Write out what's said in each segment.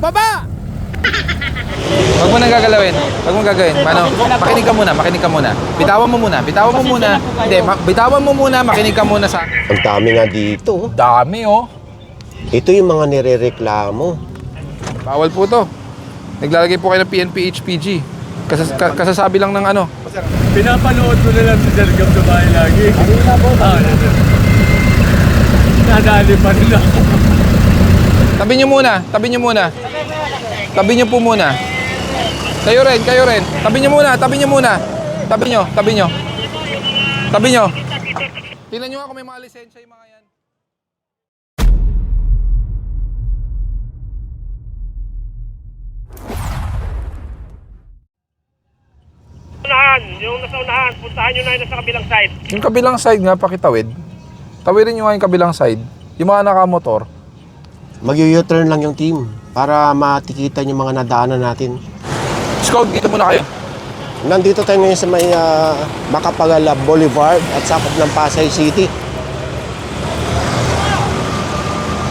Baba! Huwag mo nang gagalawin. Huwag mo gagawin. Paano? Makinig ka muna, makinig ka muna. Bitawan mo muna, bitawan mo muna. Hindi, ma- bitawan mo muna, makinig ka muna sa... Ang dami nga dito. Dami oh. Ito yung mga nirereklamo. Bawal po to. Naglalagay po kayo ng PNP HPG. Kasas- ka- kasasabi lang ng ano. Pinapanood ko na lang si Sir Gab sa bahay lagi. Kanina po. Ah, Nadali pa rin ako. Tabi nyo muna, tabi nyo muna. Tabi nyo po muna. Kayo rin, kayo rin. Tabi nyo muna, tabi nyo muna. Tabi nyo, tabi nyo. Tabi nyo. Tingnan nyo nga kung may mga lisensya yung mga yan. unahan, yung nasa unahan, puntahan nyo na yung nasa kabilang side. Yung kabilang side nga, pakitawid. Tawirin nyo nga yung kabilang side. Yung mga nakamotor. Mag-u-turn lang yung team para matikitan yung mga nadaanan natin. Scout, dito muna kayo. Nandito tayo ngayon sa may uh, Makapagala Boulevard at sakop ng Pasay City.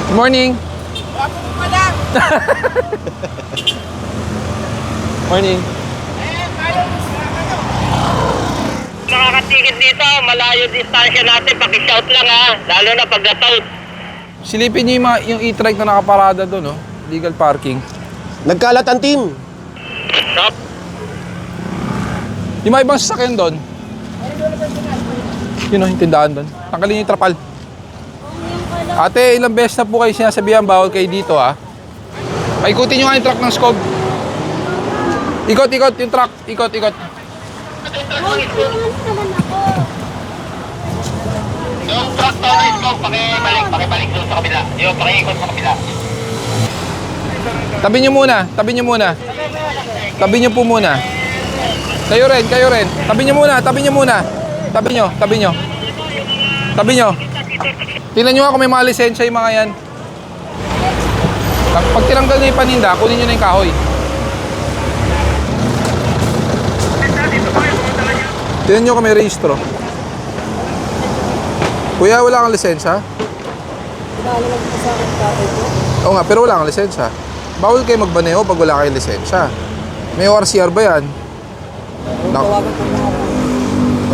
Good morning. morning. Nakakatigit dito, malayo distansya natin, pakishout lang ha, lalo na pag. Silipin nyo yung, mga, yung e-trike na nakaparada doon, no? Legal parking. Nagkalat ang team. Stop. Yung mga ibang sasakyan doon. Yun o, yung tindahan doon. Tanggalin yung trapal. Ate, ilang beses na po kayo sinasabihan bawal kayo dito ha. Paikutin nyo nga yung truck ng Scog. Ikot, ikot yung truck. Ikot, ikot. Yung truck to, let's go, pakibalik, pakibalik doon sa kabila. Yung pakikot sa kabila. Tabi nyo muna, tabi nyo muna. Tabi nyo po muna. Kayo rin, kayo rin. Tabi nyo muna, tabi nyo muna. Tabi nyo, tabi nyo. Tabi nyo. Tingnan nyo nga kung may mga lisensya yung mga yan. Pag, tinanggal nyo yung paninda, kunin nyo na yung kahoy. Tingnan nyo kung may rehistro. Kuya, wala kang lisensya? Oo nga, pero wala kang lisensya. Bawal kayo magbaneho pag wala kayong lisensya. May ORCR ba yan? Naku.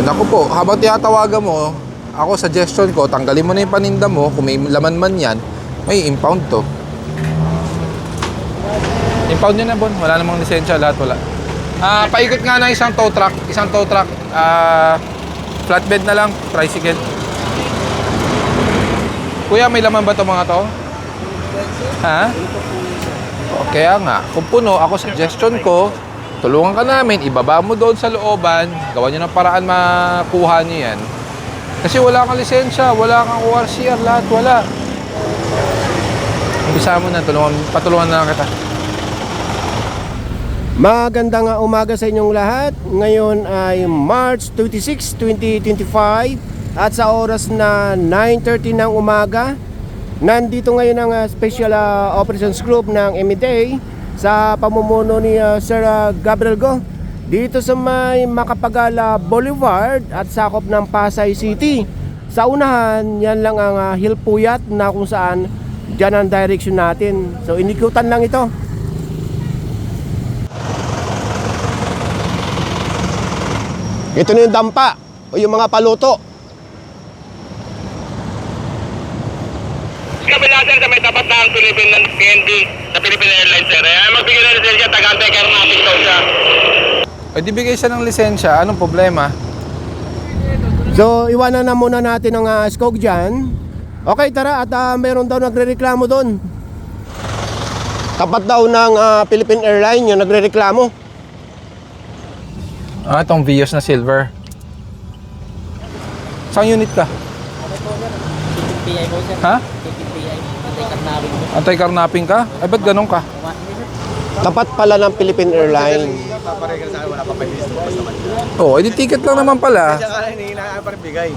Naku po, habang tinatawagan mo, ako suggestion ko, tanggalin mo na yung paninda mo, kung may laman man yan, may impound to. Impound nyo na, Bon. Wala namang lisensya, lahat wala. Ah, paikot nga na isang tow truck, isang tow truck, ah, flatbed na lang, tricycle. Kuya, may laman ba to mga to? Ha? Kaya nga, kung puno, ako suggestion ko, tulungan ka namin, ibaba mo doon sa looban, gawa nyo ng paraan makuha nyo yan. Kasi wala kang lisensya, wala kang ORCR, lahat wala. Umpisa mo na, tulungan, patulungan na kita. Magandang uh, umaga sa inyong lahat. Ngayon ay March 26, 2025 at sa oras na 9.30 ng umaga, nandito ngayon ang uh, Special uh, Operations Group ng MDA sa pamumuno ni uh, Sir uh, Gabriel Go dito sa may Makapagala Boulevard at sakop ng Pasay City. Sa unahan, yan lang ang uh, Hilpuyat na kung saan dyan ang direction natin. So inikutan lang ito. Ito na yung dampa o yung mga paluto. Kabila sir, sa may tapat na ang Philippine ng PNB, sa Philippine Airlines sir. Eh, magbigay na rin siya, tagantay kaya natin daw siya. Ay, di bigay siya ng lisensya, anong problema? So, iwanan na muna natin ang uh, skog dyan. Okay, tara. At ah, meron daw nagre-reklamo doon. Tapat daw ng ah, Philippine Airlines yung nagre-reklamo. Ah, itong Vios na silver. Saan unit ka? Sir. Ha? PI. Antay karnawin po. Antay-karnaping ka? Ay, ba't ganun ka? Tapat pala ng Philippine Airlines. Oo, oh, edi ticket lang naman pala. Siya ka hinihingi na pa rin bigay.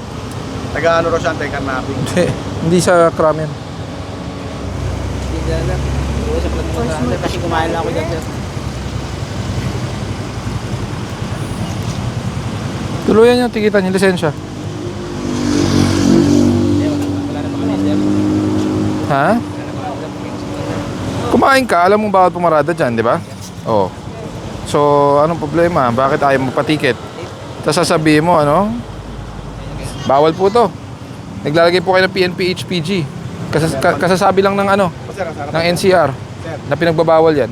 Taga ano raw siya, antay karnaping. Hindi sa Kramen. Hindi sir. Hindi sa plat mo sir. Kasi kumain lang ako dyan. Tuluyan niyo, tikitan yung lisensya. Wala naman kami sir. Ha? Kuma kumain ka, alam mo bawal pumarada dyan, di ba? Oo. So, anong problema? Bakit ayaw mo patiket? Tapos sasabihin mo, ano? Bawal po to. Naglalagay po kayo ng PNP HPG. Kasas, ka- kasasabi lang ng ano? Ng NCR. Na pinagbabawal yan.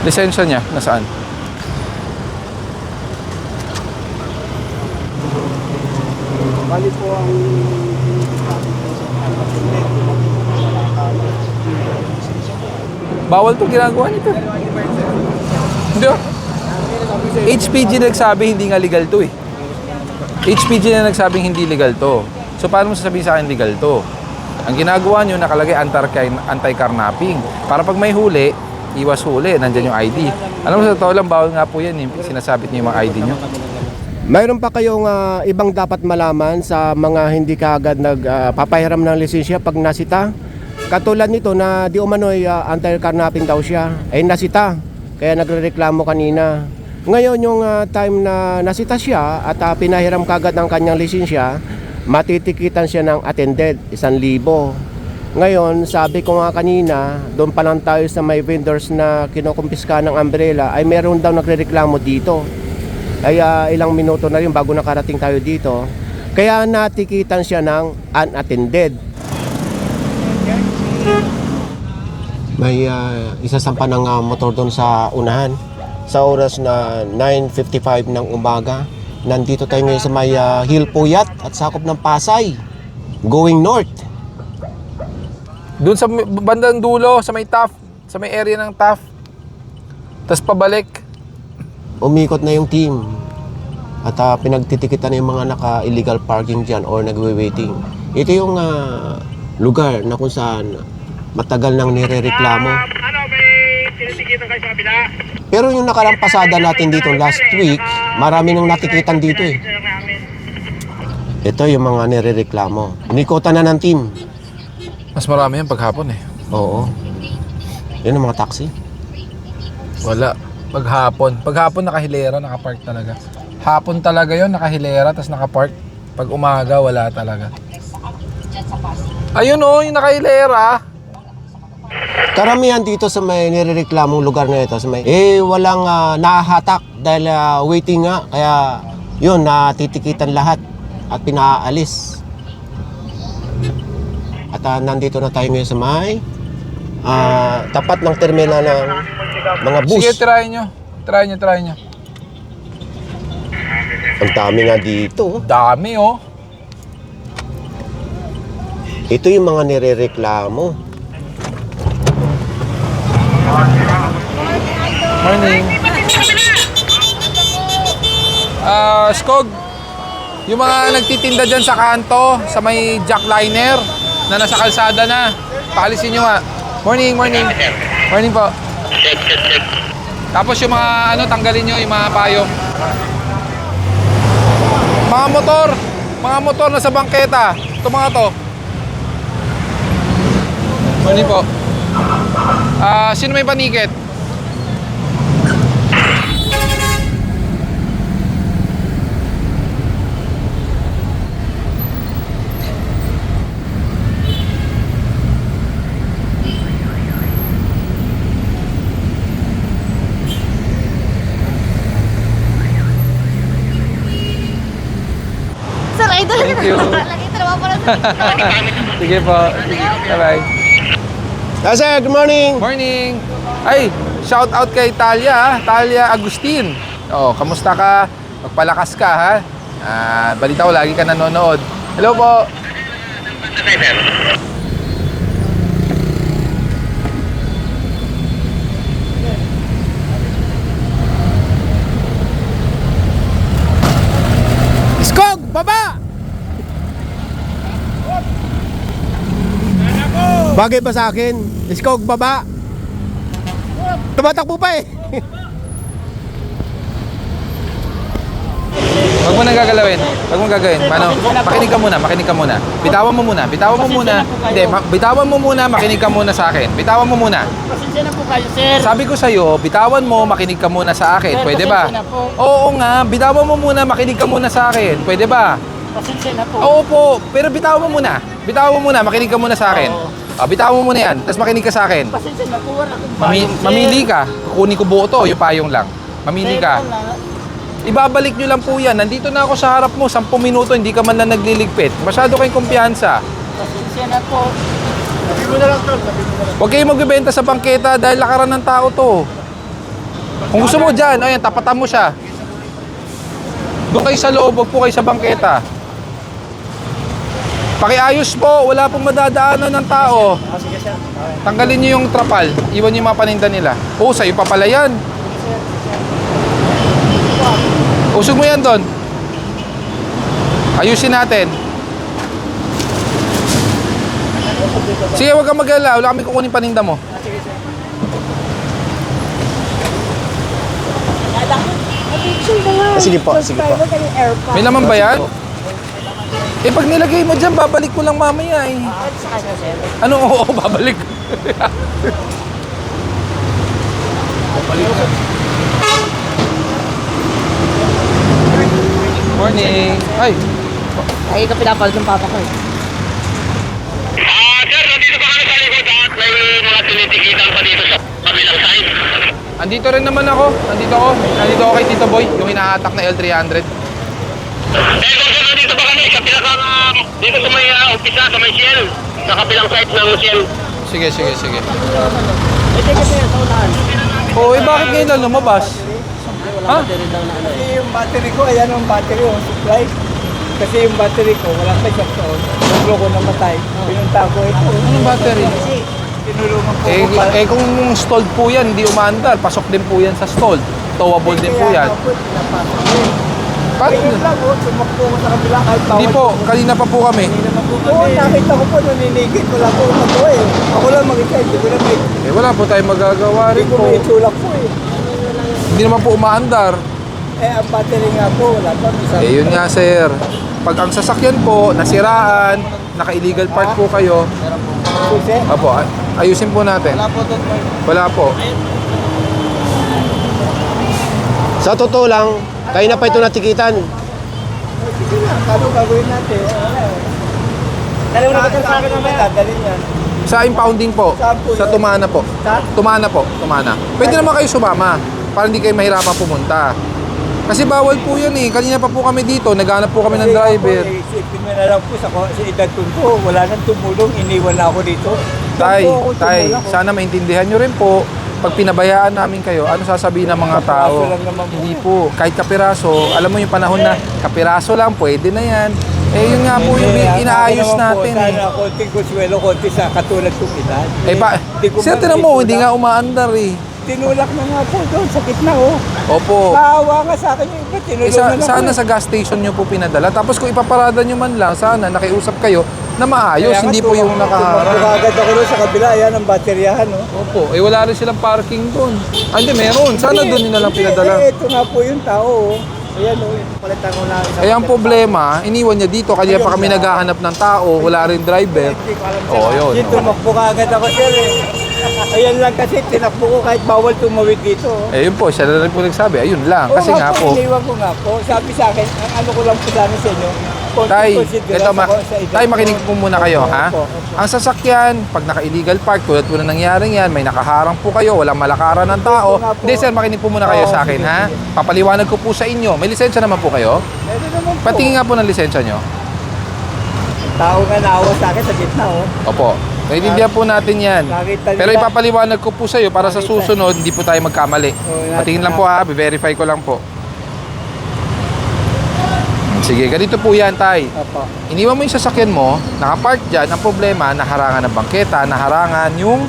Lisensya niya, nasaan? Po ang Bawal to ginagawa nito. Hindi oh. HPG na nagsabi hindi nga legal to eh. HPG na nagsabing hindi legal to. So paano mo sasabihin sa akin legal to? Ang ginagawa nyo nakalagay anti- anti-carnapping. Para pag may huli, iwas huli, nandyan yung ID. Alam mo sa totoo lang, bawal nga po yan eh. Sinasabit nyo yung mga ID nyo. Mayroon pa kayong ah, ibang dapat malaman sa mga hindi kaagad nagpapahiram ng lisensya pag nasita? Katulad nito na di umano'y uh, anti-carnapping daw siya, ay nasita. Kaya nagrereklamo kanina. Ngayon yung ah, time na nasita siya at ah, pinahiram kagad ng kanyang lisensya, matitikitan siya ng attended, isang libo. Ngayon, sabi ko nga kanina, doon pa lang tayo sa may vendors na kinukumpiska ng umbrella, ay meron daw nagrereklamo dito. Ay ah, ilang minuto na rin bago nakarating tayo dito. Kaya natikitan siya ng unattended. May ah, isasampa ng ah, motor doon sa unahan. Sa oras na 9.55 ng umaga. Nandito tayo ngayon sa may ah, Hill Puyat at sakop ng Pasay. Going north. Doon sa bandang dulo, sa may TAF, sa may area ng TAF. Tapos pabalik. Umikot na yung team at ah, pinagtitikitan na yung mga naka-illegal parking dyan or nagwe-waiting. Ito yung ah, lugar na kung saan matagal nang nirereklamo. Ano, sa kabila? Pero yung nakarang pasada natin dito last week, marami nang natikitan dito eh. Ito yung mga nirereklamo. Unikota na ng team. Mas marami yan paghapon eh. Oo. Yun ang mga taxi. Wala. Paghapon. Paghapon nakahilera, nakapark talaga. Hapon talaga yon nakahilera, tapos nakapark. Pag umaga, wala talaga. Ayun oh, yung nakahilera. Karamihan dito sa may nirereklamong lugar na ito, sa may, eh walang ah, nahahatak dahil ah, waiting nga. Kaya yun, natitikitan lahat at pinaalis. At ah, nandito na tayo ngayon sa may ah, tapat ng terminal ng mga bus. Sige, try nyo. Try nyo, try nyo. Ang dami nga dito. Dami oh. Ito yung mga nirereklamo. Morning. Ah, Skog. Yung mga nagtitinda dyan sa kanto, sa may jackliner na nasa kalsada na. Paalisin nyo nga. Morning, morning. Morning po. Check, check, check. Tapos yung mga ano, tanggalin nyo yung mga payong. Mga motor. Mga motor na sa bangketa. Ito mga to. Morning po. Ah, sino may paniket? Sir, idol. Thank you. Lagi trabaho pala sa TikTok. Sige po. Bye-bye. Ah, sir, good morning. Morning! Ay, shout out kay Talia, ha? Talia Agustin. Oh, kamusta ka? Magpalakas ka, ha? Ah, balita ko, lagi ka nanonood. Hello po. Okay, sir. Skog, baba! Bagay ba sa akin? Skog, baba! Tumatakbo pa eh. Huwag mo nang gagalawin. Huwag mo gagawin. Mano, makinig ka muna, makinig ka muna. Bitawan mo muna, bitawan mo muna. Hindi, ma- bitawan mo muna, makinig ka muna sa akin. Bitawan mo muna. Pasensya na po kayo, sir. Sabi ko sa'yo, bitawan mo, makinig ka muna sa akin. Sir, Pwede ba? pasensya na po. Oo nga, bitawan mo muna, makinig ka muna sa akin. Pwede ba? Pasensya na po. Oo po, pero bitawan mo muna. Bitawan mo muna, makinig ka muna sa akin. Ah, bitawan mo muna yan, tapos makinig ka sa akin. Pasensya na po. Wala akong Mami- bayad, sir. mamili ka. Kukunin ko buo to, yung payong lang. Mamili Sir, ka. wala. Ibabalik nyo lang po yan. Nandito na ako sa harap mo, 10 minuto, hindi ka man lang nagliligpit. Masyado kayong kumpiyansa. Pasensya na po. Huwag kayong magbibenta sa bangketa dahil lakaran ng tao to. Kung gusto mo dyan, ayan, tapatan mo siya. Doon kayo sa loob, huwag po kayo sa bangketa. Pakiayos po, wala pong madadaanan ng tao. Tanggalin niyo yung trapal, iwan niyo yung mga paninda nila. Oo, sa'yo pa pala yan. Usog mo yan doon. Ayusin natin. Sige, huwag kang mag-alala. Wala kami kukunin paninda mo. Sige po, sige po. May laman ba yan? Eh, pag nilagay mo dyan, babalik ko lang mamaya eh. Ano? Oo, babalik. Morning. Ay, Ay, ito pinapalit ng papa ko eh. Ah, sir, nandito pa kami sa likod at may mga tinitikitan pa dito sa kabilang side. andito rin naman ako. Nandito ako. Nandito ako kay Tito Boy, yung hinahatak na L300. Eh, kung sir, nandito pa kami sa pinakang, ah, dito sa may uh, umpisa, sa may Shell, sa kabilang side ng Shell. Sige, sige, sige. Ito kasi sa unahan. Oo, eh bakit ngayon lang lumabas? Ha? Na ano eh. Kasi yung battery ko, ayan ang battery ko, supply. Kasi yung battery ko, wala pa siyang taon. Naglo ko namatay. Pinunta ko ito. Anong battery? Tinulungan ko Eh, ko eh kung stalled po yan, hindi umaandar. Pasok din po yan sa stalled. Towable din po yan. Bakit? Ayun lang, oh, tumakbo ko sa kabila kahit bawal. Hindi po, kanina pa po kami. Oo, nakita ko po, naninigit. Wala po magawa eh. Ako lang mag-isa, hindi ko na may, Eh wala po tayong magagawa hindi rin ko po. may tulak po eh. Hindi naman po umaandar. Eh, ang battery nga po, wala pa. Eh yun nga sir. Pag ang sasakyan po, nasiraan, naka-illegal park po kayo, Susi. apo, ay- ayusin po natin. Wala po doon. Wala po. Sa totoo lang, kayo na pa ito natikitan. Sige na, paano gagawin natin? Dalawa na ba sa akin mamaya? Dadalhin yan. Sa impounding po, sa yun? Tumana po. Sa? Tumana po, Tumana. Pwede naman kayo sumama para hindi kayo mahirapan pumunta. Kasi bawal po yan eh. Kanina pa po kami dito, naghanap po kami ng Kasi driver. Ako, eh, isipin mo na lang po sa, sa edad ko po, wala nang tumulong, iniwan na ako dito. Tay, Saan po ako tay, tumulong? sana maintindihan nyo rin po. Pag pinabayaan namin kayo, ano sasabihin ng mga tao? Kapiraso lang naman po. Hindi po. Kahit kapiraso, alam mo yung panahon na kapiraso lang, pwede na yan. Eh, yun nga po yung ang inaayos natin eh. Sana konting konsuelo, konti sa katulad kong edad. Eh, pa, sir, tinan mo, hindi nga umaandar eh. Tinulak na nga po doon, sakit na oh. Opo. Naawa nga sa akin yung Eh, sa, sana sa gas station nyo po pinadala. Tapos kung ipaparada nyo man lang, sana nakiusap kayo na maayos, Kaya nga, hindi po yung nakaharap. agad ako doon sa kabila, ayan ang bateryahan oh. Opo, eh wala rin silang parking doon. Ah, hindi, meron. Sana doon nila lang pinadala. Eh, ito nga po yung tao oh. Ayan oh, palitan ko na. isang Eh, ang problema, iniwan niya dito. Kanya pa kami naghahanap ng tao, wala rin driver. Hindi ko alam Oo, yun. Dito, tumakbo ka agad ako sir eh. Ayan lang kasi, tinakbo ko kahit bawal tumawid dito. oh. Eh, yun po, siya na rin po nagsabi. Ayun lang. Oo Kasi nga po, Iniwan ko nga po. Sabi sa akin, ang ano ko lang po sana sa inyo. konting Tay, considerance ito ma, ako sa edad tay ko. makinig po muna kayo, Opo, ha? opo. Ang sasakyan, pag naka-illegal park, tulad po na nangyaring yan, may nakaharang po kayo, walang malakaran ng tao. Nga po. Hindi, sir, makinig po muna kayo Oo, sa akin, sige, ha? sige. Papaliwanag ko po sa inyo. May lisensya naman po kayo? Meron naman po. Patingin nga po ng lisensya nyo. Tao nga naawa sa akin sa gitna oh. Opo. Naiintindihan po natin yan. Nakita Pero nila. ipapaliwanag ko po sa iyo para sa susunod, hindi po tayo magkamali. Oo, Patingin lang po ha, verify ko lang po. Sige, ganito po yan, Tay. Opo. Iniwan mo yung sasakyan mo, nakapark dyan, ang problema, naharangan ng bangketa, naharangan yung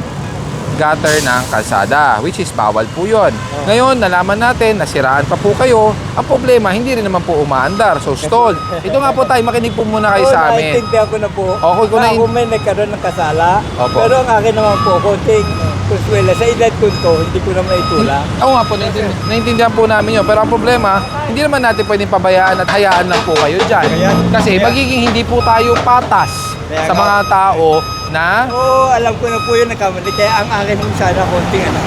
gutter ng kalsada, which is bawal po yun. Ngayon, nalaman natin, nasiraan pa po kayo, ang problema, hindi rin naman po umaandar, so stalled. Ito nga po tayo, makinig po muna kayo Oo, sa amin. Naiintindihan ko na po. Okay, kung na ako may nagkaroon ng kasala. Opo. Pero ang akin naman po, konting kuswela. Sa edad ko to, hindi ko na maitulak. Oo nga po, naintindihan, naintindihan po namin yun. Pero ang problema, hindi naman natin pwedeng pabayaan at hayaan lang po kayo dyan. Kasi magiging hindi po tayo patas sa mga tao na Oo, alam ko na po yun nagkamali. Kaya ang akin yung sana konting ano.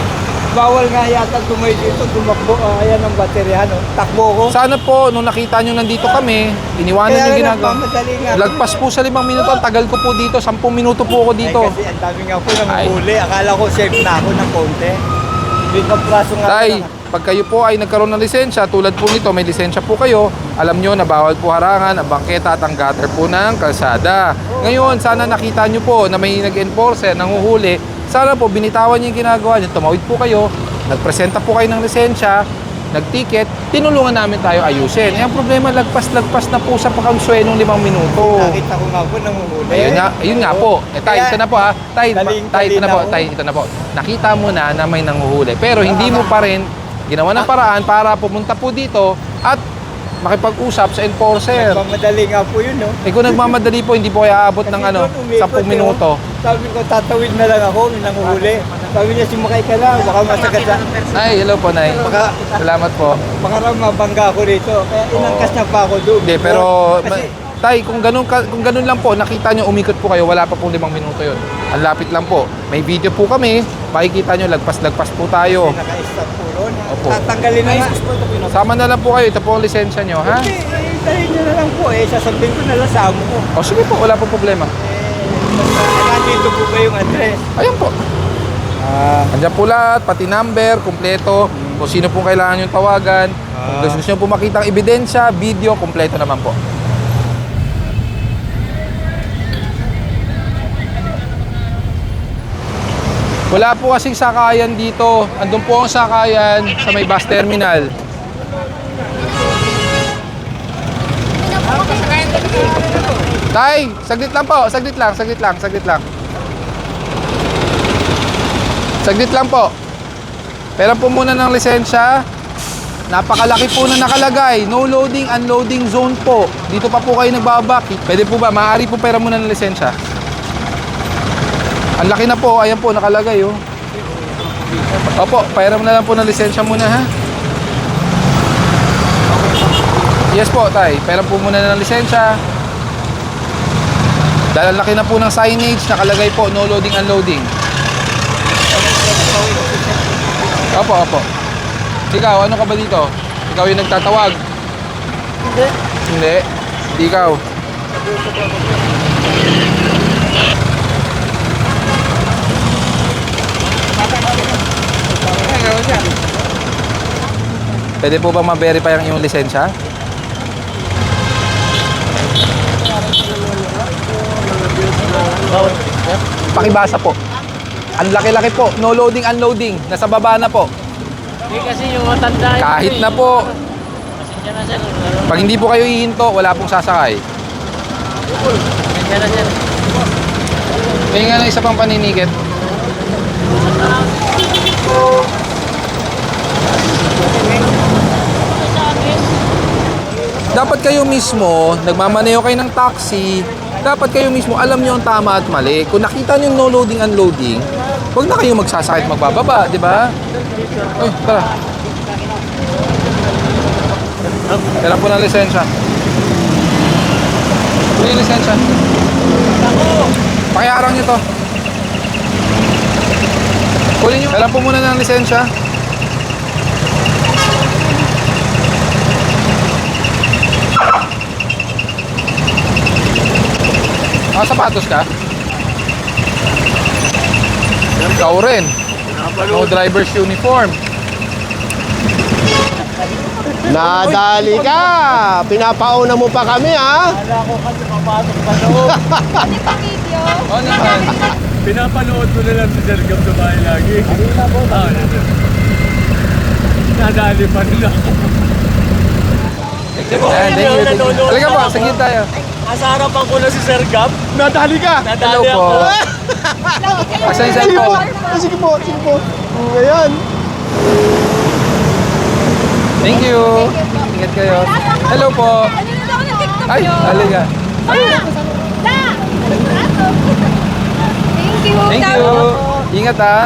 bawal nga yata tumoy dito, tumakbo, ah, ayan ang baterya, no? Takbo ko. Sana po, nung nakita nyo nandito kami, iniwanan Kaya yung ginagawa. Lagpas po sa limang minuto, ang tagal ko po dito, sampung minuto po ako dito. Ay, kasi ang dami nga po nang huli. Akala ko safe na ako ng konti. Biglang praso nga. Tay. Pag kayo po ay nagkaroon ng lisensya, tulad po nito, may lisensya po kayo, alam nyo na bawal po harangan ang bangketa at ang gutter po ng kalsada. Ngayon, sana nakita nyo po na may nag-enforcer, nanguhuli, sana po binitawan nyo yung ginagawa nyo, tumawid po kayo, nagpresenta po kayo ng lisensya, nag-ticket, tinulungan namin tayo ayusin. Eh, ang problema, lagpas-lagpas na po sa pakansuenong limang minuto. Nakita ko nga po nang huli. Ayun nga, ayun nga po. Eh, tay, Kaya- ito na po ha. Tay, Daling- tay, ito na po. daling Tay, ito na po. Nakita mo na na may nanguhuli. Pero hindi mo pa rin ginawa ng paraan para pumunta po dito at makipag-usap sa enforcer. Mamadali nga po yun, no? Eh kung nagmamadali po, hindi po kayo aabot ng ano, doon umikot, 10 minuto. eh, Sabi ko, tatawid na lang ako, may nanguhuli. Sabi niya, sumakay ka lang, baka masagad sa... Ay, hello po, Nay. Baka, Salamat po. baka raw mabangga ako rito. Kaya inangkas na pa ako doon. Hindi, pero... Kasi, ma- tay, kung ganun, ka- kung ganun lang po, nakita nyo, umikot po kayo, wala pa pong limang minuto yun. Ang lapit lang po. May video po kami, makikita nyo, lagpas-lagpas po tayo. naka-stop po ron. Opo. Tatanggalin na nga. Sama na lang po kayo, ito po ang lisensya nyo, ha? Hindi, eh, dahil nyo na lang po eh. Sasabihin ko na lang sa amo ko. O sige po, wala po problema. Eh, nandito po ba yung address? Ayan po. Ah, Andiyan po lahat, pati number, kumpleto. Kung sino pong kailangan yung tawagan. Kung Ah. gusto nyo po makita ang ebidensya, video, kumpleto naman po. Wala po kasing sakayan dito. Andun po ang sakayan sa may bus terminal. Tay, saglit lang po, saglit lang, saglit lang, saglit lang. Saglit lang po. Pero po muna ng lisensya. Napakalaki po na nakalagay. No loading, unloading zone po. Dito pa po kayo nagbabak. Pwede po ba? Maaari po pera muna ng lisensya. Ang laki na po. Ayan po, nakalagay oh. Opo, pera na lang po ng lisensya muna ha. Yes po, tay. Pera po muna ng lisensya. Dahil laki na po ng signage, nakalagay po, no loading, unloading. Opo, opo. Ikaw, ano ka ba dito? Ikaw yung nagtatawag? Hindi. Hindi? Hindi ikaw. Pwede po ba ma-verify ang iyong lisensya? Pakibasa po. Ang laki-laki po. No loading, unloading. Nasa baba na po. Hindi kasi yung matanda. Kahit eh. na po. Pag hindi po kayo hihinto, wala pong sasakay. May nga na isa pang paninikit. Dapat kayo mismo, nagmamaneho kayo ng taxi, dapat kayo mismo alam nyo ang tama at mali. Kung nakita nyo no loading, unloading, huwag na kayo magsasakit magbababa, di ba? Ay, tara. Kailan po ng lisensya? Ano yung lisensya? Pakiarang nyo to. Kunin nyo. Kailan po muna ng lisensya? Ah, sapatos ka? Ikaw rin. No driver's uniform. Nadali ka! Pinapauna mo pa kami, ha? Wala ko kasi papasok pa loob. Hindi pa video. Oh, naman. Pinapanood ko na lang si Sir Gab sa bahay lagi. Ah, ano sir? Nadali pa nila thank you, thank you. Halika po, sige tayo. Nasa harapan ko na si Sir Gab. Nadali ka! Hello Nadali po. ako. Asan yung cellphone? Ah, sige po, sige po. Ngayon. Thank you. Ingat kayo. Hello po. Ano na ako ng TikTok Ay, yun? halika. Da! Thank you. Thank you. Ingat ah.